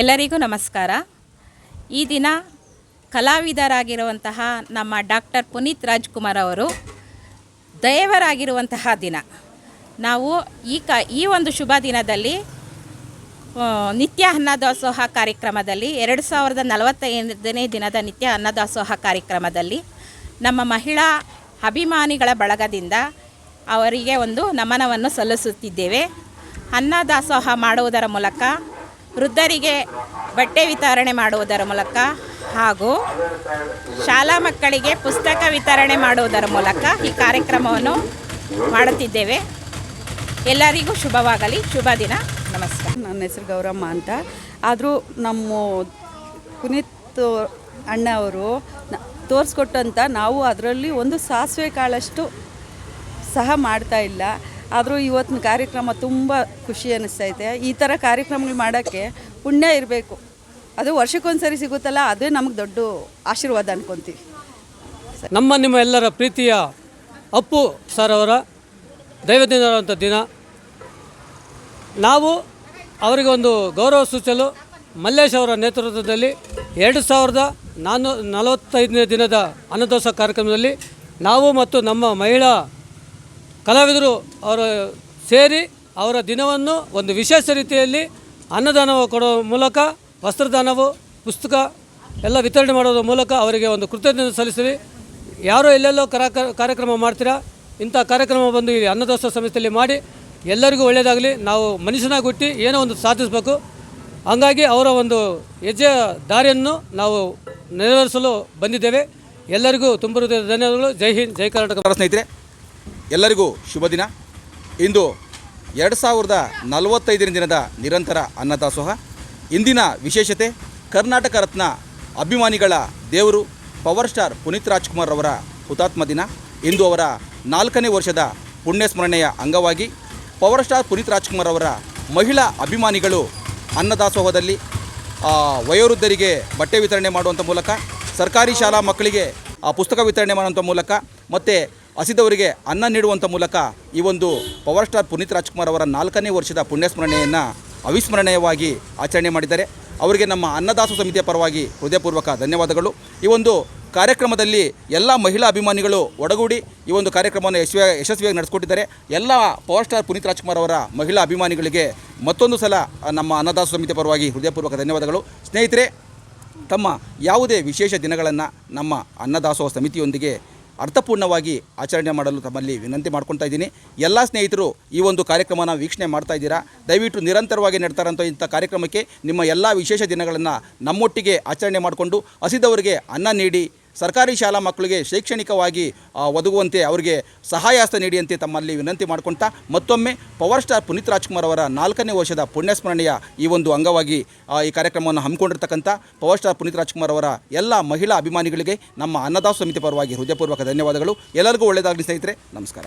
ಎಲ್ಲರಿಗೂ ನಮಸ್ಕಾರ. ಈ ದಿನ ಕಲಾವಿದರಾಗಿರುವಂತಹ ನಮ್ಮ ಡಾಕ್ಟರ್ ಪುನೀತ್ ರಾಜ್ಕುಮಾರ್ ಅವರು ದೈವರಾಗಿರುವಂತಹ ದಿನ. ನಾವು ಈ ಕ, ಈ ಒಂದು ಶುಭ ದಿನದಲ್ಲಿ ನಿತ್ಯ ಅನ್ನದಾಸೋಹ ಕಾರ್ಯಕ್ರಮದಲ್ಲಿ, ಎರಡು ಸಾವಿರದ ನಲವತ್ತೈದನೇ ದಿನದ ನಿತ್ಯ ಅನ್ನದಾಸೋಹ ಕಾರ್ಯಕ್ರಮದಲ್ಲಿ ನಮ್ಮ ಮಹಿಳಾ ಅಭಿಮಾನಿಗಳ ಬಳಗದಿಂದ ಅವರಿಗೆ ಒಂದು ನಮನವನ್ನು ಸಲ್ಲಿಸುತ್ತಿದ್ದೇವೆ. ಅನ್ನದಾಸೋಹ ಮಾಡುವುದರ ಮೂಲಕ ವೃದ್ಧರಿಗೆ ಬಟ್ಟೆ ವಿತರಣೆ ಮಾಡುವುದರ ಮೂಲಕ ಹಾಗೂ ಶಾಲಾ ಮಕ್ಕಳಿಗೆ ಪುಸ್ತಕ ವಿತರಣೆ ಮಾಡುವುದರ ಮೂಲಕ ಈ ಕಾರ್ಯಕ್ರಮವನ್ನು ಮಾಡುತ್ತಿದ್ದೇವೆ. ಎಲ್ಲರಿಗೂ ಶುಭವಾಗಲಿ. ಶುಭ ದಿನ. ನಮಸ್ಕಾರ. ನನ್ನ ಹೆಸರು ಗೌರಮ್ಮ ಅಂತ. ಆದರೂ ನಮ್ಮ ಪುನೀತ್ ಅಣ್ಣ ಅವರು ತೋರಿಸ್ಕೊಟ್ಟಂತ ನಾವು ಅದರಲ್ಲಿ ಒಂದು ಸಾಸಿವೆ ಕಾಳಷ್ಟು ಸಹ ಮಾಡ್ತಾ ಇಲ್ಲ. ಆದರೂ ಇವತ್ತಿನ ಕಾರ್ಯಕ್ರಮ ತುಂಬ ಖುಷಿ ಅನ್ನಿಸ್ತೈತೆ ಈ ಥರ ಕಾರ್ಯಕ್ರಮಗಳು ಮಾಡೋಕ್ಕೆ ಪುಣ್ಯ ಇರಬೇಕು. ಅದು ವರ್ಷಕ್ಕೊಂದ್ಸರಿ ಸಿಗುತ್ತಲ್ಲ, ಅದೇ ನಮಗೆ ದೊಡ್ಡ ಆಶೀರ್ವಾದ ಅನ್ಕೊತೀವಿ. ನಮ್ಮ ನಿಮ್ಮ ಎಲ್ಲರ ಪ್ರೀತಿಯ ಅಪ್ಪು ಸರ್ ಅವರ ದೈವದಿನದಂಥ ದಿನ. ನಾವು ಅವರಿಗೆ ಒಂದು ಗೌರವ ಸೂಚಲು ಮಲ್ಲೇಶ್ ಅವರ ನೇತೃತ್ವದಲ್ಲಿ ಎರಡು ಸಾವಿರದ ನಾನ್ನೂ ನಲವತ್ತೈದನೇ ದಿನದ ಅನ್ನದೋಸ ಕಾರ್ಯಕ್ರಮದಲ್ಲಿ ನಾವು ಮತ್ತು ನಮ್ಮ ಮಹಿಳಾ ಕಲಾವಿದರು ಅವರು ಸೇರಿ ಅವರ ದಿನವನ್ನು ಒಂದು ವಿಶೇಷ ರೀತಿಯಲ್ಲಿ ಅನ್ನದಾನವು ಕೊಡುವ ಮೂಲಕ, ವಸ್ತ್ರದಾನವು, ಪುಸ್ತಕ ಎಲ್ಲ ವಿತರಣೆ ಮಾಡೋದ್ರ ಮೂಲಕ ಅವರಿಗೆ ಒಂದು ಕೃತಜ್ಞತೆ ಸಲ್ಲಿಸಿರಿ ಯಾರೋ ಎಲ್ಲೆಲ್ಲೋ ಕರಾ, ಕಾರ್ಯಕ್ರಮ ಮಾಡ್ತೀರಾ, ಇಂಥ ಕಾರ್ಯಕ್ರಮ ಬಂದು ಈ ಅನ್ನದಾಸೋಹ ಸಂಸ್ಥೆಯಲ್ಲಿ ಮಾಡಿ ಎಲ್ಲರಿಗೂ ಒಳ್ಳೆಯದಾಗಲಿ, ನಾವು ಮನುಷ್ಯನಾಗಿ ಹುಟ್ಟಿ ಏನೋ ಒಂದು ಸಾಧಿಸಬೇಕು. ಹಂಗಾಗಿ ಅವರ ಒಂದು ಹೆಜ್ಜೆಯ ದಾರಿಯನ್ನು ನಾವು ನೆರವೇರಿಸಲು ಬಂದಿದ್ದೇವೆ. ಎಲ್ಲರಿಗೂ ತುಂಬ ಹೃದಯದ ಧನ್ಯವಾದಗಳು. ಜೈ ಹಿಂದ್, ಜೈ ಕರ್ನಾಟಕ. ಸ್ನೇಹಿತರೆ ಎಲ್ಲರಿಗೂ ಶುಭ ದಿನ. ಇಂದು ಎರಡು ಸಾವಿರದ ನಲವತ್ತೈದನೇ ದಿನದ ನಿರಂತರ ಅನ್ನದಾಸೋಹ. ಇಂದಿನ ವಿಶೇಷತೆ ಕರ್ನಾಟಕ ರತ್ನ ಅಭಿಮಾನಿಗಳ ದೇವರು ಪವರ್ ಸ್ಟಾರ್ ಪುನೀತ್ ರಾಜ್ಕುಮಾರ್ ಅವರ ಹುತಾತ್ಮ ದಿನ. ಇಂದು ಅವರ ನಾಲ್ಕನೇ ವರ್ಷದ ಪುಣ್ಯ ಸ್ಮರಣೆಯ ಅಂಗವಾಗಿ ಪವರ್ ಸ್ಟಾರ್ ಪುನೀತ್ ರಾಜ್ಕುಮಾರ್ ಅವರ ಮಹಿಳಾ ಅಭಿಮಾನಿಗಳು ಅನ್ನದಾಸೋಹದಲ್ಲಿ ವಯೋವೃದ್ಧರಿಗೆ ಬಟ್ಟೆ ವಿತರಣೆ ಮಾಡುವಂಥ ಮೂಲಕ ಸರ್ಕಾರಿ ಶಾಲಾ ಮಕ್ಕಳಿಗೆ ಆ, ಪುಸ್ತಕ ವಿತರಣೆ ಮಾಡುವಂಥ ಮೂಲಕ ಮತ್ತು ಹಸಿದವರಿಗೆ ಅನ್ನ ನೀಡುವಂಥ ಮೂಲಕ ಈ ಒಂದು ಪವರ್ ಸ್ಟಾರ್ ಪುನೀತ್ ರಾಜ್ಕುಮಾರ್ ಅವರ ನಾಲ್ಕನೇ ವರ್ಷದ ಪುಣ್ಯಸ್ಮರಣೆಯನ್ನು ಅವಿಸ್ಮರಣೀಯವಾಗಿ ಆಚರಣೆ ಮಾಡಿದ್ದಾರೆ. ಅವರಿಗೆ ನಮ್ಮ ಅನ್ನದಾಸ ಸಮಿತಿಯ ಪರವಾಗಿ ಹೃದಯಪೂರ್ವಕ ಧನ್ಯವಾದಗಳು. ಈ ಒಂದು ಕಾರ್ಯಕ್ರಮದಲ್ಲಿ ಎಲ್ಲ ಮಹಿಳಾ ಅಭಿಮಾನಿಗಳು ಒಡಗೂಡಿ ಈ ಒಂದು ಕಾರ್ಯಕ್ರಮವನ್ನು ಯಶಸ್ವಿ ಯಶಸ್ವಿಯಾಗಿ ನಡೆಸಿಕೊಟ್ಟಿದ್ದಾರೆ. ಎಲ್ಲ ಪವರ್ ಸ್ಟಾರ್ ಪುನೀತ್ ರಾಜ್ಕುಮಾರ್ ಅವರ ಮಹಿಳಾ ಅಭಿಮಾನಿಗಳಿಗೆ ಮತ್ತೊಂದು ಸಲ ನಮ್ಮ ಅನ್ನದಾಸ ಸಮಿತಿಯ ಪರವಾಗಿ ಹೃದಯಪೂರ್ವಕ ಧನ್ಯವಾದಗಳು. ಸ್ನೇಹಿತರೆ, ತಮ್ಮ ಯಾವುದೇ ವಿಶೇಷ ದಿನಗಳನ್ನು ನಮ್ಮ ಅನ್ನದಾಸೋಹ ಸಮಿತಿಯೊಂದಿಗೆ ಅರ್ಥಪೂರ್ಣವಾಗಿ ಆಚರಣೆ ಮಾಡಲು ತಮ್ಮಲ್ಲಿ ವಿನಂತಿ ಮಾಡ್ಕೊತಾ ಇದ್ದೀನಿ. ಎಲ್ಲ ಸ್ನೇಹಿತರು ಈ ಒಂದು ಕಾರ್ಯಕ್ರಮನ ವೀಕ್ಷಣೆ ಮಾಡ್ತಾ ಇದ್ದೀರಾ? ದಯವಿಟ್ಟು ನಿರಂತರವಾಗಿ ನಡ್ತಾರಂಥ ಇಂಥ ಕಾರ್ಯಕ್ರಮಕ್ಕೆ ನಿಮ್ಮ ಎಲ್ಲ ವಿಶೇಷ ದಿನಗಳನ್ನು ನಮ್ಮೊಟ್ಟಿಗೆ ಆಚರಣೆ ಮಾಡಿಕೊಂಡು ಹಸಿದವರಿಗೆ ಅನ್ನ ನೀಡಿ ಸರ್ಕಾರಿ ಶಾಲಾ ಮಕ್ಕಳಿಗೆ ಶೈಕ್ಷಣಿಕವಾಗಿ ಒದಗುವಂತೆ ಅವರಿಗೆ ಸಹಾಯ ಹಸ್ತ ನೀಡಿಯಂತೆ ತಮ್ಮಲ್ಲಿ ವಿನಂತಿ ಮಾಡ್ಕೊಳ್ತಾ ಮತ್ತೊಮ್ಮೆ ಪವರ್ ಸ್ಟಾರ್ ಪುನೀತ್ ರಾಜ್ಕುಮಾರ್ ಅವರ ನಾಲ್ಕನೇ ವರ್ಷದ ಪುಣ್ಯಸ್ಮರಣೆಯ ಈ ಒಂದು ಅಂಗವಾಗಿ ಈ ಕಾರ್ಯಕ್ರಮವನ್ನು ಹಮ್ಮಿಕೊಂಡಿರ್ತಕ್ಕಂಥ ಪವರ್ ಸ್ಟಾರ್ ಪುನೀತ್ ರಾಜ್ಕುಮಾರ್ ಅವರ ಎಲ್ಲ ಮಹಿಳಾ ಅಭಿಮಾನಿಗಳಿಗೆ ನಮ್ಮ ಅನ್ನದಾಸ ಸಮಿತಿ ಪರವಾಗಿ ಹೃದಯಪೂರ್ವಕ ಧನ್ಯವಾದಗಳು. ಎಲ್ಲರಿಗೂ ಒಳ್ಳೆಯದಾಗಲಿ ಸ್ನೇಹಿತರೆ. ನಮಸ್ಕಾರ.